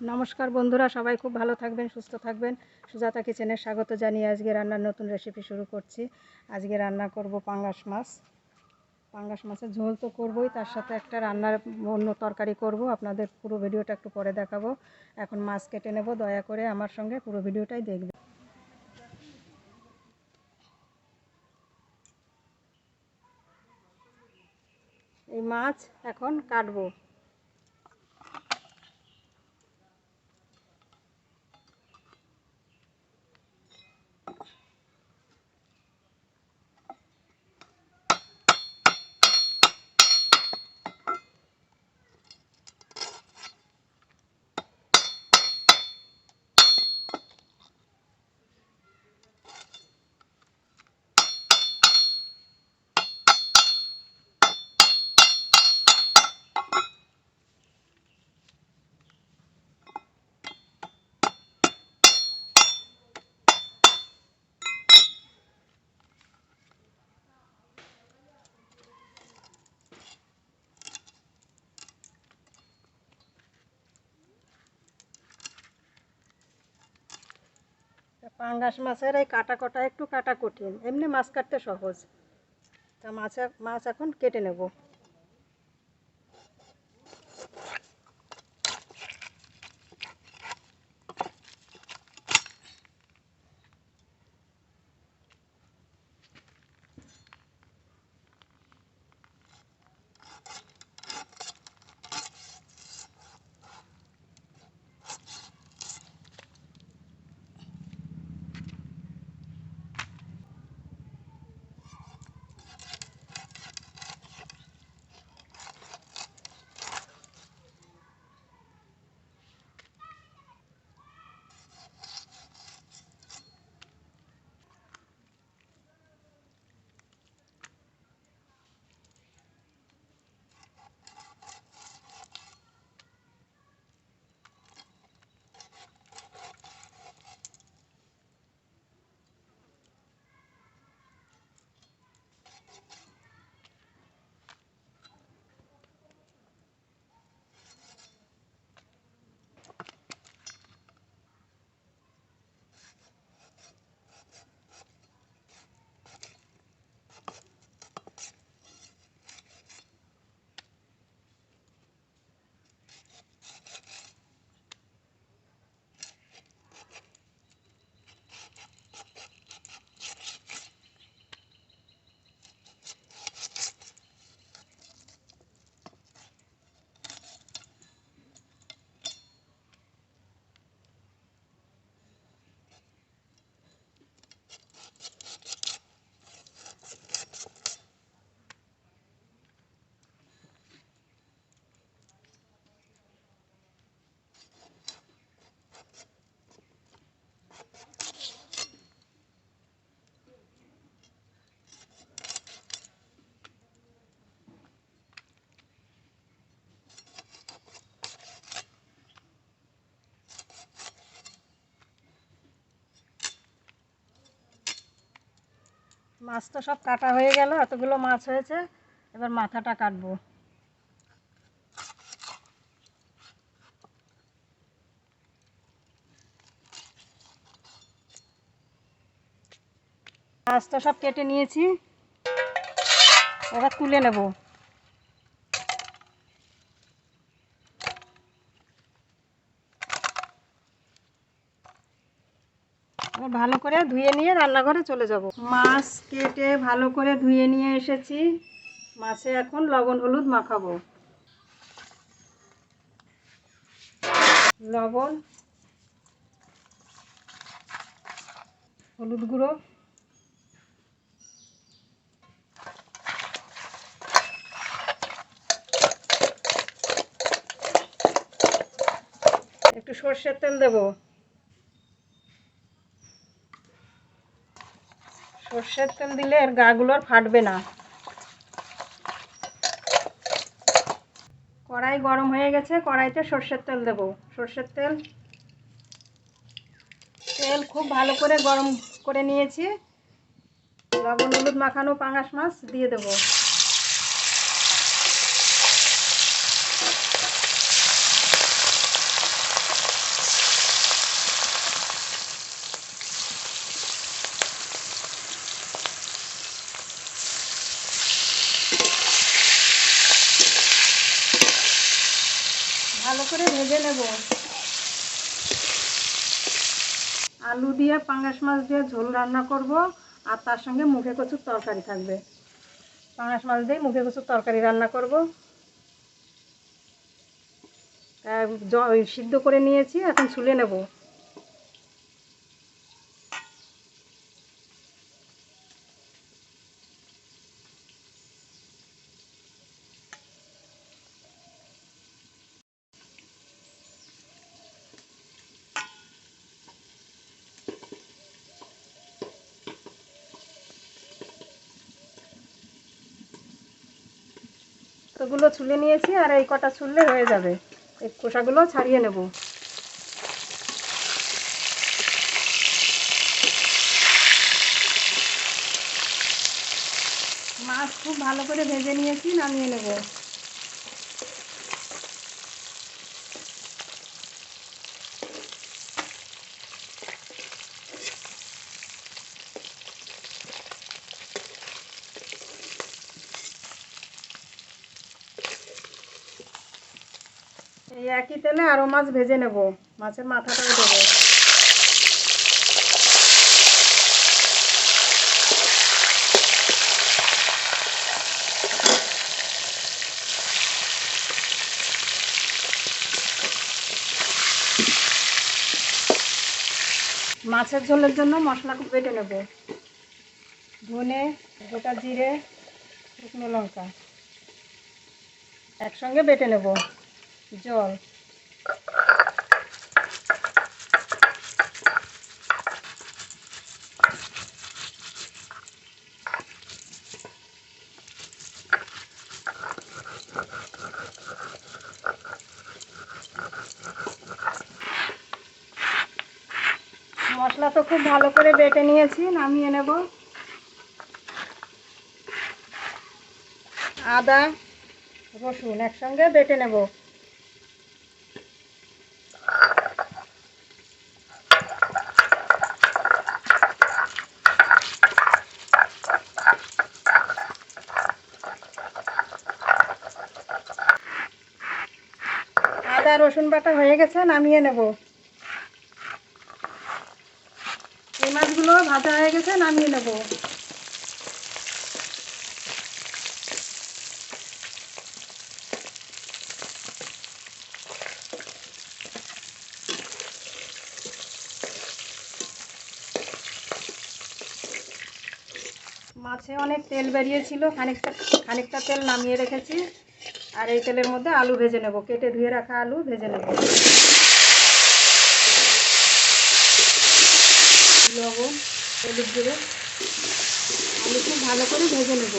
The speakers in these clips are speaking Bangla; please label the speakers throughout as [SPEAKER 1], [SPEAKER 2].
[SPEAKER 1] নমস্কার বন্ধুরা, সবাই খুব ভালো থাকবেন, সুস্থ থাকবেন। সুজাতা কিচেনের স্বাগত জানিয়ে আজকে রান্নার নতুন রেসিপি শুরু করছি। আজকে রান্না করব পাঙ্গাস মাছ। পাঙ্গাস মাছের ঝোল তো করবই, তার সাথে একটা রান্নার অন্য তরকারি করব। আপনাদের পুরো ভিডিওটা একটু পরে দেখাবো। এখন মাছ কেটে নেব, দয়া করে আমার সঙ্গে পুরো ভিডিওটাই দেখবেন। এই মাছ এখন কাটবো। পাঙ্গাস মাছের এই কাটা কটা একটু কাটা কঠিন এমনি মাছ কাটতে সহজ। তা মাছের মাছ এখন কেটে নেব। মাছ তো সব কাটা হয়ে গেল, এতগুলো মাছ হয়েছে। এবার মাথাটা কাটবো। মাছ তো সব কেটে নিয়েছি। এবার তুলে নেব। ভালো করে ধুয়ে নিয়ে রান্নাঘরে চলে যাব। মাছ কেটে ভালো করে ধুয়ে নিয়ে এসেছি। মাছে এখন লবণ হলুদ মাখাবো। লবণ, হলুদ গুঁড়ো, একটু সর্ষের তেল দেবো। সর্ষের তেল দিলে এর গাগুলো আর ফাটবে না। কড়াই গরম হয়ে গেছে, কড়াইতে সর্ষের তেল দেব। সর্ষের তেল তেল খুব ভালো করে গরম করে নিয়েছি। লবণ, হলুদ মাখানো পাঙাশ মাছ দিয়ে দেবো। ছুলে নেব। আলু দিয়ে পাঙাশ মাছ দিয়ে ঝোল রান্না করব, আর তার সঙ্গে মুখে কচুর তরকারি থাকবে। পাঙাশ মাছ দিয়ে মুখে কচুর তরকারি রান্না করব। সিদ্ধ করে নিয়েছি, এখন ছুলে নেব। তোগুলো ছুলে নিয়েছি আর এই কটা ছুললে হয়ে যাবে। এই খোসাগুলো ছাড়িয়ে নেব। মাছ খুব ভালো করে ভেজে নিয়েছি, নামিয়ে নেব। এই একই তেলে আরও মাছ ভেজে নেব। মাছের মাথাটাও দেবো। মাছের ঝোলের জন্য মশলা বেটে নেব। ধনে, গোটা জিরে, শুকনো লঙ্কা। একসঙ্গে বেটে নেব। জল। মশলা তো খুব ভালো করে বেটে নিয়েছি, নামিয়ে নেব। আদা, রসুন একসঙ্গে বেটে নেব আদা রসুন বাটা হয়ে গেছে, নামিয়ে নেব। এই মাছগুলো ভাজা হয়ে গেছে, নামিয়ে নেব। মাছে অনেক তেল বেরিয়েছিল, খানিকটা খানিকটা তেল নামিয়ে রেখেছি। আর এই তেলের মধ্যে আলু ভেজে নেব। কেটে ধুয়ে রাখা আলু, ভেজে নেব। লবণ, হলুদ গুঁড়ো। আলু খুব ভালো করে ভেজে নেব।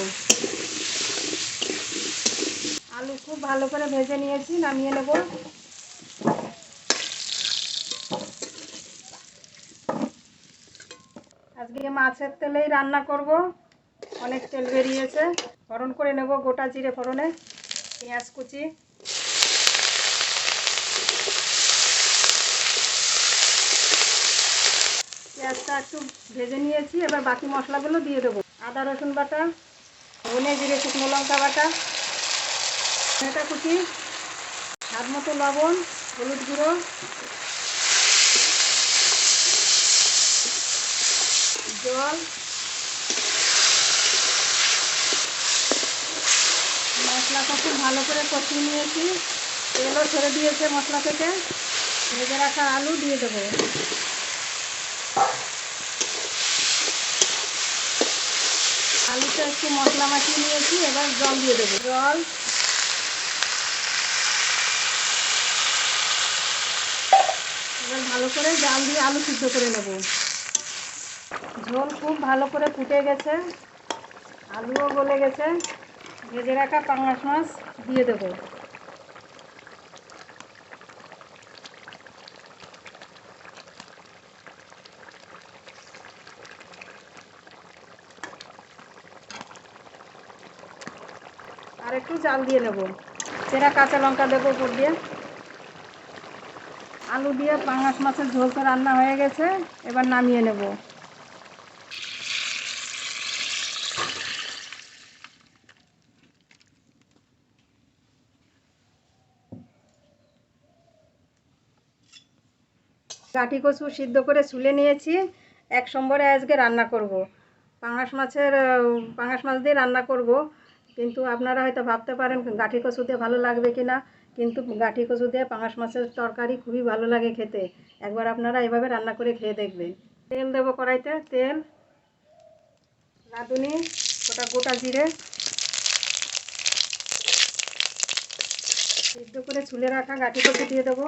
[SPEAKER 1] আলু খুব ভালো করে ভেজে নিয়েছি, নামিয়ে নেব। আজকে মাছের তেলেই রান্না করব। অনেক তেল বেরিয়েছে। ফোড়ন করে নেব গোটা জিরে ফোড়নে। পেঁয়াজ কুচি। পেঁয়াজটা একটু ভেজে নিয়েছি, এবার বাকি মশলাগুলো দিয়ে দেবো। আদা, রসুন বাটা, ধনে জিরে, শুকনো লঙ্কা বাটা, ধনেটা কুচি, স্বাদ মতো লবণ, হলুদ গুঁড়ো। জল মশলাটা খুব ভালো করে কষিয়ে নিয়েছি। তেলও ছেড়ে দিয়েছে মশলা থেকে। ভেজে রাখা আলু দিয়ে দেবো। আলুটা একটু মশলা মাখিয়ে নিয়েছি, এবার জল দিয়ে দেবো। জল। এবার ভালো করে জাল দিয়ে আলু সিদ্ধ করে নেব। ঝোল খুব ভালো করে ফুটে গেছে। আলুও গলে গেছে। ভেজে রাখা পাঙাশ মাছ দিয়ে দেবো। আর একটু জাল দিয়ে নেব। সেরা কাঁচা লঙ্কা দেবো উপর দিয়ে। আলু দিয়ে পাঙাশ মাছের ঝোল তো রান্না হয়ে গেছে, এবার নামিয়ে নেব। গাঁটি কচু সিদ্ধ করে ছুলে নিয়েছি। এক সম্বরে আজকে রান্না করব। পাঙাশ মাছের পাঙাশ মাছ দিয়ে রান্না করব। কিন্তু আপনারা হয়তো ভাবতে পারেন গাঁটি কচু দিয়ে ভালো লাগবে কি না কিন্তু গাঁটি কচু দিয়ে পাঙাশ মাছের তরকারি খুবই ভালো লাগে খেতে। একবার আপনারা এভাবে রান্না করে খেয়ে দেখবেন। তেল দেবো কড়াইতে, তেল, রাঁধুনি, গোটা গোটা জিরে। সিদ্ধ করে ছুলে রাখা গাঁটি কচু দিয়ে দেবো।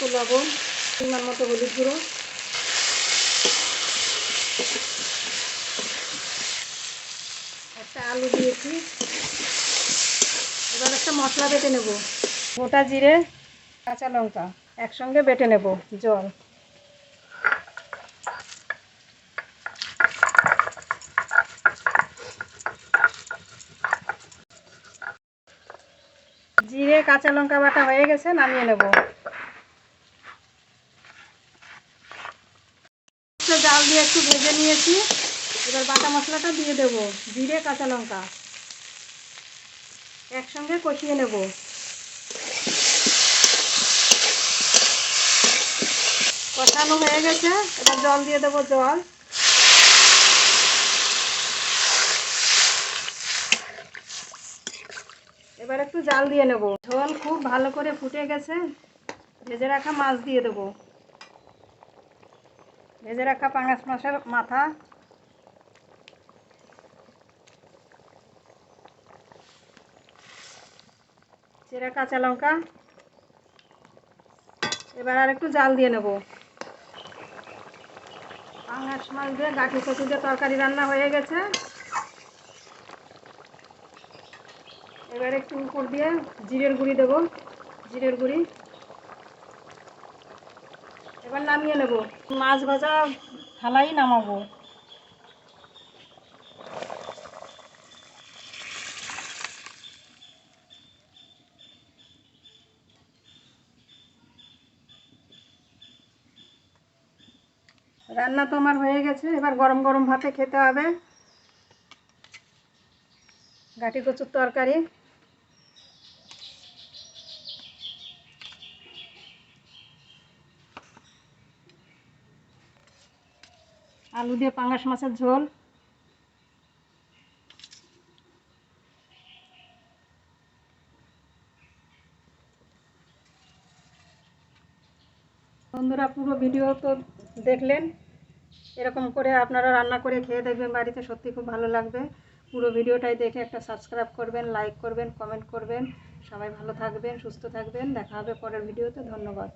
[SPEAKER 1] মতো লবণ, পরিমাণ মতো হলুদ গুঁড়ো। একটা আলু দিয়েছি। এবার একটা মশলা বেটে নেব। গোটা জিরে, কাঁচা লঙ্কা একসঙ্গে বেটে নেব, জল। জিরে, কাঁচা লঙ্কা বাটা হয়ে গেছে, নামিয়ে নেব একটু জাল দিয়ে একটু ভেজে নিয়েছি। এবার বাটা মশলাটা দিয়ে দেব, জিরে, কাঁচা লঙ্কা। একসঙ্গে কষিয়ে নেব। কষানো হয়ে গেছে, এবার জল দিয়ে দেবো জল। এবার একটু জাল দিয়ে নেব। ঝোল খুব ভালো করে ফুটে গেছে। ভেজে রাখা মাছ দিয়ে দেবো। ভেজে রাখা পাঙাশ মাছের মাথা। চেরা কাঁচা লঙ্কা। এবার আর একটু জাল দিয়ে নেব। পাঙাশ মাছ দিয়ে গাঠি কচু দিয়ে তরকারি রান্না হয়ে গেছে। এবার একটু উপর দিয়ে জিরের গুঁড়ি দেবো। জিরের গুঁড়ি। এবার নামিয়ে নেব। মাছ ভাজা থালাই নামাবো। রান্না তো আমার হয়ে গেছে, এবার গরম গরম ভাতে খেতে হবে। গাটি কচুর তরকারি। আলু দিয়ে পাঙ্গাস মাছের ঝোল। বন্ধুরা, পুরো ভিডিও তো দেখলেন। এরকম করে আপনারা রান্না করে খেয়ে দেখবেন বাড়িতে, সত্যি খুব ভালো লাগবে। পুরো ভিডিওটাই দেখে একটা সাবস্ক্রাইব করবেন লাইক করবেন কমেন্ট করবেন। সবাই ভালো থাকবেন, সুস্থ থাকবেন। দেখা হবে পরের ভিডিওতে ধন্যবাদ।